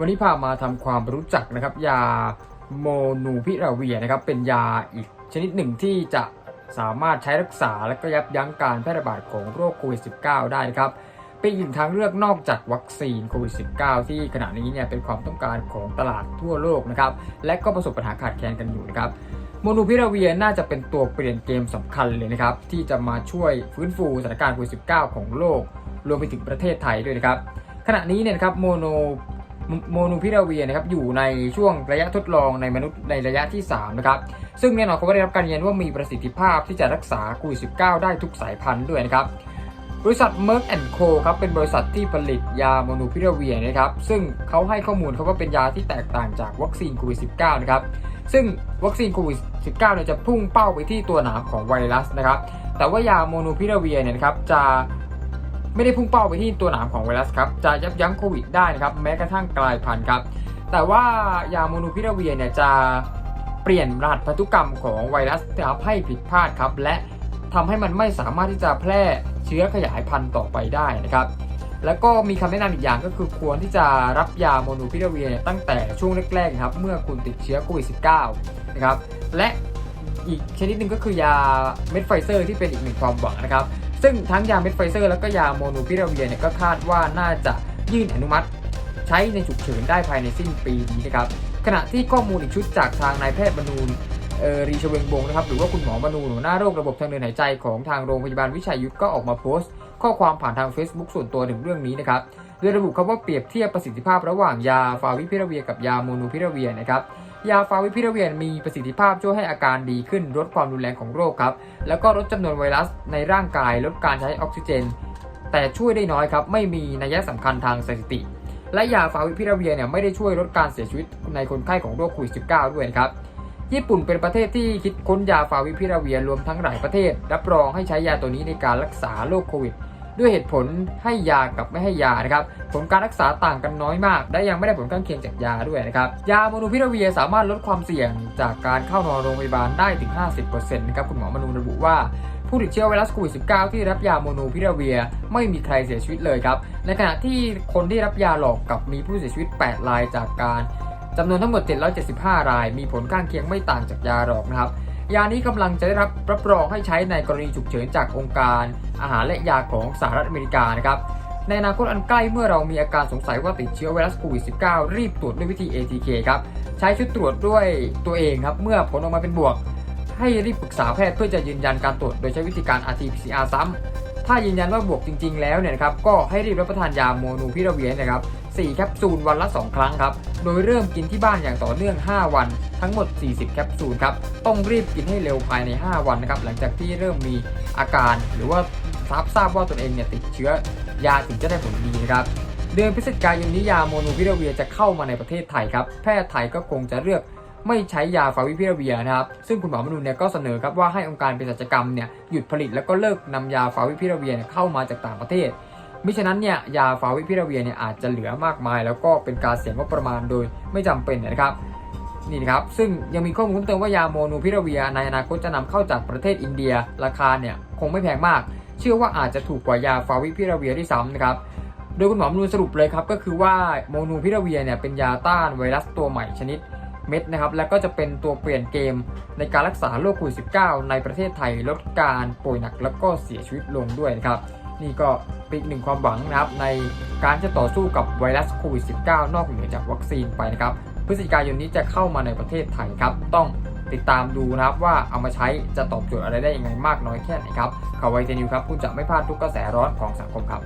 วันนี้พามาทำความรู้จักนะครับ ยาโมนูพิราเวียนะครับ เป็นยาอีกชนิดหนึ่งที่จะสามารถใช้รักษาและก็ยับยั้งการแพร่ระบาดของโรคโควิด -19 ได้นะครับ เป็นอีกทางเลือกนอกจากวัคซีนโควิด -19 ที่ขณะนี้เนี่ยเป็นความต้องการของตลาดทั่วโลกนะครับ และก็ประสบปัญหาขาดแคลนกันอยู่นะครับโมนูพิราเวียน่าจะเป็นตัวเปลี่ยนเกมสำคัญเลยนะครับ ที่จะมาช่วยฟื้นฟูสถานการณ์โควิด -19 ของโลก รวมไปถึงประเทศไทยด้วยนะครับ ขณะนี้เนี่ยนะครับโมโน โมนูพิราเวียนะครับอยู่ในช่วงระยะทดลองในมนุษย์ในระยะที่ 3 นะครับ ซึ่งแน่นอนเขาก็ได้รับการยืนยันว่ามีประสิทธิภาพที่จะรักษาโควิด -19 ได้ทุกสายพันธุ์ด้วยนะครับบริษัท Merck Co ครับเป็นบริษัทที่ผลิตยาโมนูพิราเวียนะครับซึ่งเขาให้ข้อมูลเขาว่าเป็นยาที่แตกต่างจากวัคซีนโควิด -19 นะครับซึ่งวัคซีนโควิด -19 เนี่ยจะพุ่งเป้าไปที่ตัวหนามของไวรัสนะครับแต่ว่ายาโมนูพิราเวียเนี่ยนะครับจะ ไม่ได้พุ่งเป้าไปที่ตัวหนามของไวรัสครับจะยับยั้งโควิดได้นะครับแม้กระทั่งกลายพันธุ์ครับแต่ว่ายาโมนูพิราเวียเนี่ยจะเปลี่ยนรหัสพันธุกรรมของไวรัสนะครับให้ผิดพลาดครับและทำให้มันไม่สามารถที่จะแพร่เชื้อขยายพันธุ์ต่อไปได้นะครับ แล้วก็มีคำแนะนำอีกอย่างก็คือควรที่จะรับยาโมนูพิราเวียตั้งแต่ช่วงแรกๆครับเมื่อคุณติดเชื้อโควิด -19 นะครับ และอีกชนิดหนึ่งก็คือยาเม็ดไฟเซอร์ที่เป็นอีกหนึ่งความหวังนะครับ ซึ่งทั้งยาเม็ดไฟเซอร์แล้วก็ยาโมโนพิราเวียเนี่ยก็คาดว่าน่าจะยื่นอนุมัติ ใช้ในฉุกเฉินได้ภายในสิ้นปีนี้นะครับขณะที่ข้อมูลอีกชุดจากทางนายแพทย์บรรนูนรีชเวงบงนะครับหรือว่าคุณหมอบรรนูนหัวหน้าโรคระบบทางเดินหายใจของทางโรงพยาบาลวิชัยยุทธก็ออกมาโพสต์ ข้อความผ่านทาง Facebook ส่วนตัวถึงเรื่องนี้นะครับโดยระบุครับว่าเปรียบเทียบประสิทธิภาพระหว่างยาฟาวิพิราเวียกับยาโมนูพิราเวียนะครับ ยาฟาวิพิราเวียนมีประสิทธิภาพช่วยให้อาการดีขึ้นลดความรุนแรงของโรคครับ แล้วก็ลดจำนวนไวรัสในร่างกายลดการใช้ออกซิเจน แต่ช่วยได้น้อยครับ ไม่มีนัยสำคัญทางสถิติ และยาฟาวิพิราเวียเนี่ยไม่ได้ช่วยลดการเสียชีวิตในคนไข้ของโรคโควิด -19 ด้วยครับญี่ปุ่นเป็นประเทศที่คิดค้นยาฟาวิพิราเวียรวมทั้งหลายประเทศ รับรองให้ใช้ยาตัวนี้ในการรักษาโรคโควิด ด้วยเหตุผลให้ยากับไม่ให้ยานะครับผลการรักษาต่างกันน้อยมาก และยังไม่ได้ผลข้างเคียงจากยาด้วยนะครับยาโมนูพิราเวียสามารถลดความเสี่ยงจากการเข้านอนโรงพยาบาลได้ถึง 50%นะครับคุณหมอมนูระบุว่าผู้ติดเชื้อไวรัสโควิด -19 ที่รับยาโมโนพิราเวียไม่มีใครเสียชีวิตเลยครับ ในขณะที่คนที่รับยาหลอกกับมีผู้เสียชีวิต 8 รายจากการจำนวนทั้งหมด 775 ราย มีผลข้างเคียงไม่ต่างจากยาหลอกนะครับ ยานี้กำลังจะได้รับรับรองให้ใช้ในกรณีฉุกเฉินจากองค์การ อาหารและยาของสหรัฐอเมริกานะครับในอนาคตอันใกล้เมื่อเรามีอาการสงสัยว่าติดเชื้อไวรัสโควิด -19 รีบตรวจด้วยวิธี ATK ครับใช้ชุดตรวจด้วยตัวเองครับเมื่อผลออกมาเป็นบวก ให้รีบปรึกษาแพทย์เพื่อจะยืนยันการตรวจ โดยใช้วิธีการ RT-PCR ซ้ำ ถ้ายืนยันว่าบวกจริง ๆ แล้วเนี่ยครับก็ให้รีบรับประทานยาโมนูพิราเวียนะครับ4แคปซูลวันละ 2 ครั้งครับ โดยเริ่มกินที่บ้านอย่างต่อเนื่อง 5 วัน ทั้งหมด 40 แคปซูลครับ ต้องรีบกินให้เร็วภายใน 5 วันนะครับ หลังจากที่เริ่มมีอาการ หรือว่าทราบทราบว่าตนเองเนี่ยติดเชื้อยาถึงจะได้ผลดีนะครับ เดือนพฤศจิกายนนี้ยาโมนูพิราเวียจะเข้ามาในประเทศไทยครับ แพทย์ไทยก็คงจะเลือก ไม่ใช้ยาฟาวิพิราเวียนะครับซึ่งคุณหมอมนูนเนี่ยก็เสนอครับว่าให้องค์การเภสัชกรรมเนี่ยหยุดผลิตแล้วก็เลิกนำยาฟาวิพิราเวียเข้ามาจากต่างประเทศมิฉะนั้นเนี่ยยาฟาวิพิราเวียเนี่ยอาจจะเหลือมากมาย แล้วก็เป็นการเสียงบประมาณโดยไม่จำเป็นนะครับนี่นะครับซึ่งยังมีข้อมูลเพิ่มเติมว่ายาโมนูพิราเวียในอนาคตจะนำเข้าจากประเทศอินเดีย ราคาเนี่ยคงไม่แพงมาก เชื่อว่าอาจจะถูกกว่ายาฟาวิพิราเวียที่ซ้ำนะครับโดยคุณหมอมนูนสรุปเลยครับก็คือว่าโมนูพิราเวียเนี่ยเป็นยาต้านไวรัสตัวใหม่ชนิด เม็ดนะครับ แล้วก็จะเป็นตัวเปลี่ยนเกมในการรักษาโรคโควิด -19 ในประเทศไทยลดการป่วยหนักแล้วก็เสียชีวิตลงด้วยนะครับนี่ก็เป็นอีกหนึ่งความหวังนะครับ ในการจะต่อสู้กับไวรัสโควิด -19 นอกเหนือจากวัคซีนไปนะครับ พฤศจิกายนนี้จะเข้ามาในประเทศไทยครับ ต้องติดตามดูนะครับว่าเอามาใช้จะตอบโจทย์อะไรได้ยังไงมากน้อยแค่ไหนครับข่าวไวเทนิวครับ คุณจะไม่พลาดทุกกระแสร้อนของสังคมครับ